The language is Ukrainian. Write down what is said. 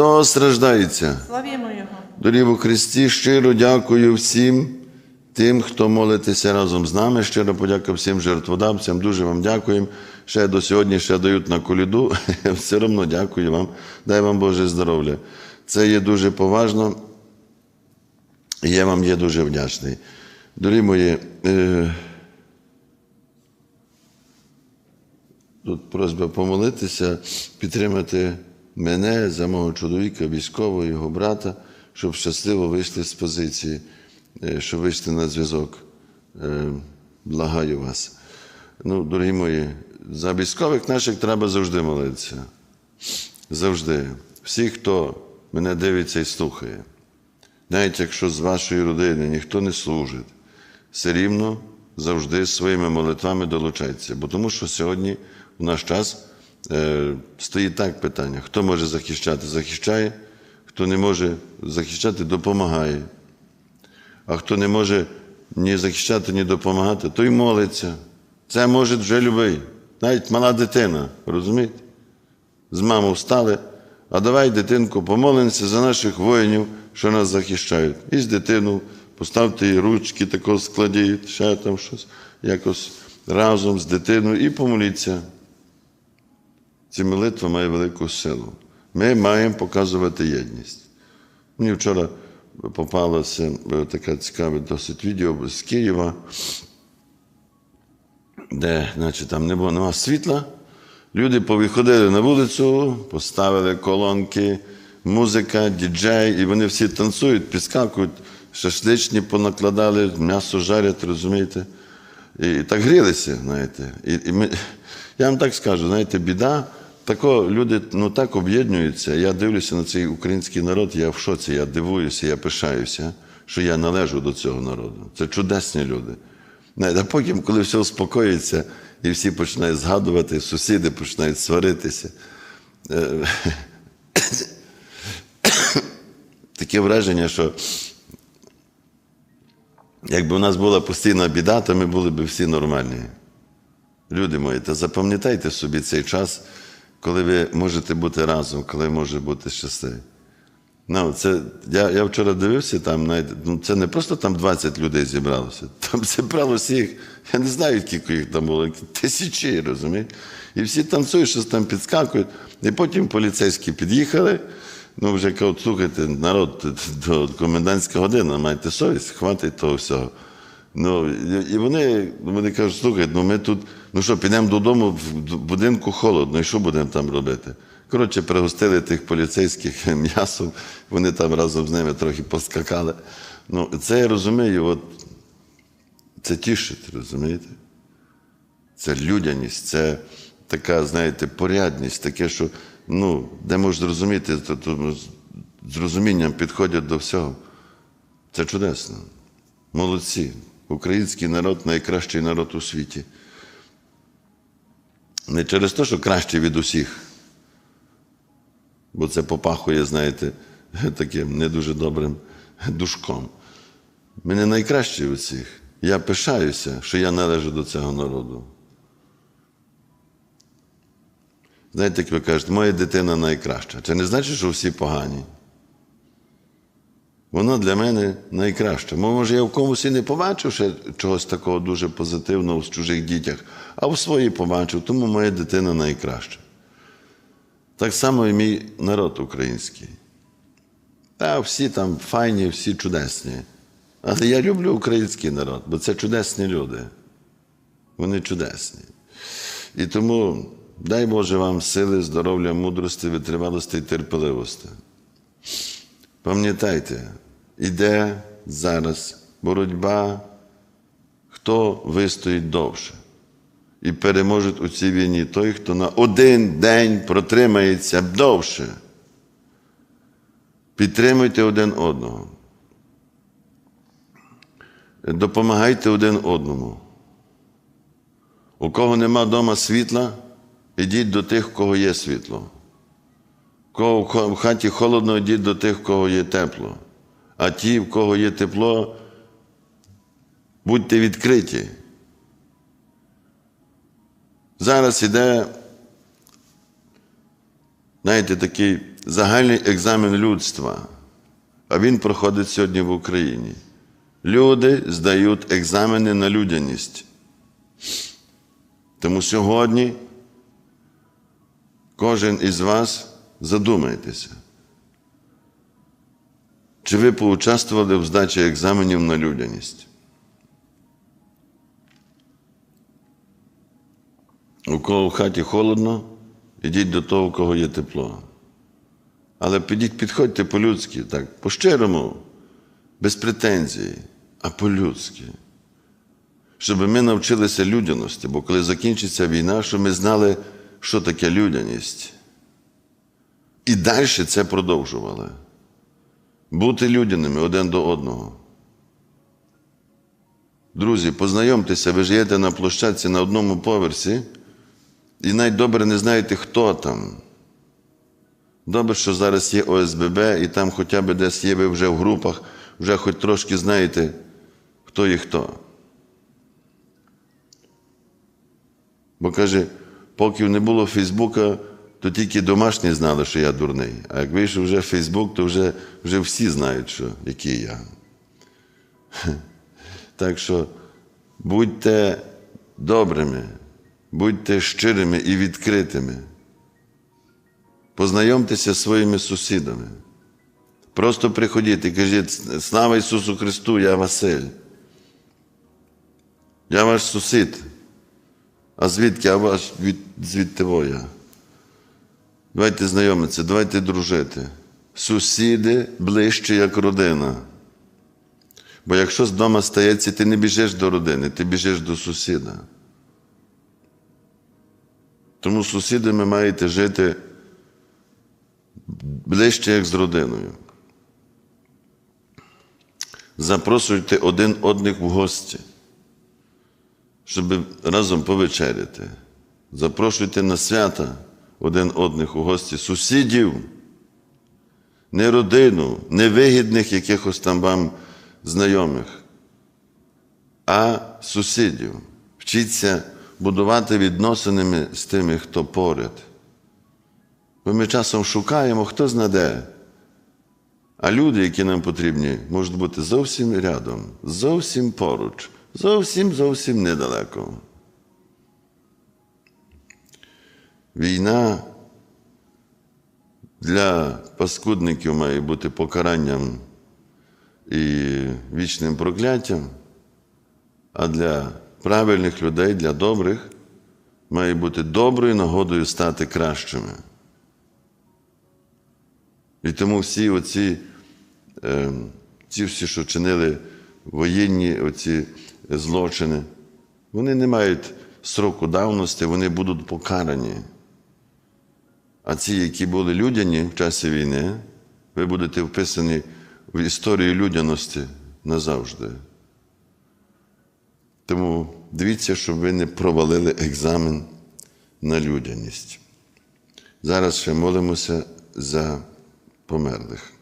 Христос страждається. Славімо Його. Дорів у Христі, щиро дякую всім тим, хто молитеся разом з нами. Щиро подяка всім жертводавцям. Дуже вам дякуємо. Ще до сьогодні ще дають на коліду. Все одно дякую вам. Дай вам Боже здоров'я. Це є дуже поважно. І я вам є дуже вдячний. Дорогі мої, е, тут просьба помолитися, підтримати мене за мого чоловіка, військового, його брата, щоб щасливо вийшли з позиції, е, щоб вийшли на зв'язок. Е, Благаю вас. Ну, дорогі мої, за військових наших треба завжди молитися. Завжди. Всі, хто мене дивиться і слухає. Навіть якщо з вашої родини ніхто не служить, все рівно завжди своїми молитвами долучайтеся. Бо тому що сьогодні, в наш час, стоїть так питання: хто може захищати, захищає, хто не може захищати, допомагає. А хто не може ні захищати, ні допомагати, той молиться. Це може вже любий, навіть мала дитина, розумієте? З мамою встали, а давай, дитинку, помолимося за наших воїнів, що нас захищають. І з дитину поставте їй ручки, тако складіть, ще там щось, якось разом з дитиною і помоліться. Ця молитва має велику силу. Ми маємо показувати єдність. Мені вчора попалося е, таке цікаве досить відео з Києва, де значить, там не було нема світла. Люди повиходили на вулицю, поставили колонки, музика, діджей, і вони всі танцюють, підскакують, шашличні понакладали, м'ясо жарять, розумієте? І, так грілися, знаєте. І, і ми, я вам так скажу, знаєте, біда. Тако люди ну, так об'єднуються. Я дивлюся на цей український народ, я в шоці, я дивуюся, я пишаюся, що я належу до цього народу. Це чудесні люди. А потім, коли все успокоїться, і всі починають згадувати, сусіди починають сваритися. е, Таке враження, що якби у нас була постійна біда, то ми були б всі нормальні. Люди мої, та запам'ятайте собі цей час, коли ви можете бути разом, коли може бути щасливі. Ну, це, я, я вчора дивився, там навіть, ну, це не просто там 20 людей зібралося, там зібралося їх, я не знаю, скільки їх там було, тисячі, розумієте? І всі танцюють, щось там підскакують. І потім поліцейські під'їхали. Ну, вже кажуть, слухайте, народ, до комендантська година, маєте совість, хватить того всього. Ну, і вони, вони кажуть, слухайте, ну ми тут, ну що, підемо додому, в будинку холодно, і що будемо там робити? Коротше, пригостили тих поліцейських м'ясом, вони там разом з ними трохи поскакали. Ну, це я розумію, от це тішить, розумієте? Це людяність, це така, знаєте, порядність, таке, що, ну, де можеш зрозуміти, то, то з розумінням підходять до всього. Це чудесно. Молодці. Український народ найкращий народ у світі. Не через те, що кращий від усіх, бо це попахує, знаєте, таким не дуже добрим душком. Ми не найкращі від всіх. Я пишаюся, що я належу до цього народу. Знаєте, як ви кажете, моя дитина найкраща. Це не значить, що всі погані. Вона для мене найкраща. Може, я в комусь і не побачив ще чогось такого дуже позитивного в чужих дітях, а в своїй побачив, тому моя дитина найкраща. Так само і мій народ український. Та всі там файні, всі чудесні. Але я люблю український народ, бо це чудесні люди. Вони чудесні. І тому дай Боже вам сили, здоров'я, мудрості, витривалості і терпеливості. Пам'ятайте, іде зараз боротьба, хто вистоїть довше. І переможе у цій війні той, хто на один день протримається довше. Підтримуйте один одного. Допомагайте один одному. У кого нема вдома світла, ідіть до тих, у кого є світло. Кого в хаті холодно, йдіть до тих, в кого є тепло. А ті, в кого є тепло, будьте відкриті. Зараз іде, знаєте, такий загальний екзамен людства, а він проходить сьогодні в Україні. Люди здають екзамени на людяність. Тому сьогодні кожен із вас задумайтеся, чи ви поучаствували в здачі екзаменів на людяність? У кого в хаті холодно, ідіть до того, у кого є тепло. Але підіть, підходьте по-людськи, так, по-щирому, без претензій, а по-людськи. Щоб ми навчилися людяності, бо коли закінчиться війна, щоб ми знали, що таке людяність. І далі це продовжували. Бути людяними один до одного. Друзі, познайомтеся, ви живете на площадці на одному поверсі, і навіть добре не знаєте, хто там. Добре, що зараз є ОСББ, і там хоча б десь є ви вже в групах, вже хоч трошки знаєте, хто є хто. Бо каже, поки не було Фейсбука, то тільки домашні знали, що я дурний. А як вийшов вже Фейсбук, то вже, вже всі знають, що, який я. Так що будьте добрими, будьте щирими і відкритими. Познайомтеся зі своїми сусідами. Просто приходіть і кажіть, слава Ісусу Христу, я Василь. Я ваш сусід. А звідки? А ваш від, звідти я. Давайте знайомитися, давайте дружити. Сусіди ближче, як родина. Бо якщо з дома стається, ти не біжиш до родини, ти біжиш до сусіда. Тому з сусідами маєте жити ближче, як з родиною. Запрошуйте один одних в гості, щоб разом повечеряти. Запрошуйте на свята один одних у гості, сусідів, не родину, не вигідних якихось там вам знайомих, а сусідів. Вчіться будувати відносинами з тими, хто поряд. Бо ми часом шукаємо, хто знаде. А люди, які нам потрібні, можуть бути зовсім рядом, зовсім поруч, зовсім зовсім недалеко. Війна для паскудників має бути покаранням і вічним прокляттям, а для правильних людей, для добрих, має бути доброю нагодою стати кращими. І тому всі оці, е, ці всі, що чинили воєнні оці злочини, вони не мають сроку давності, вони будуть покарані. А ці, які були людяні в часі війни, ви будете вписані в історію людяності назавжди. Тому дивіться, щоб ви не провалили екзамен на людяність. Зараз ще молимося за померлих.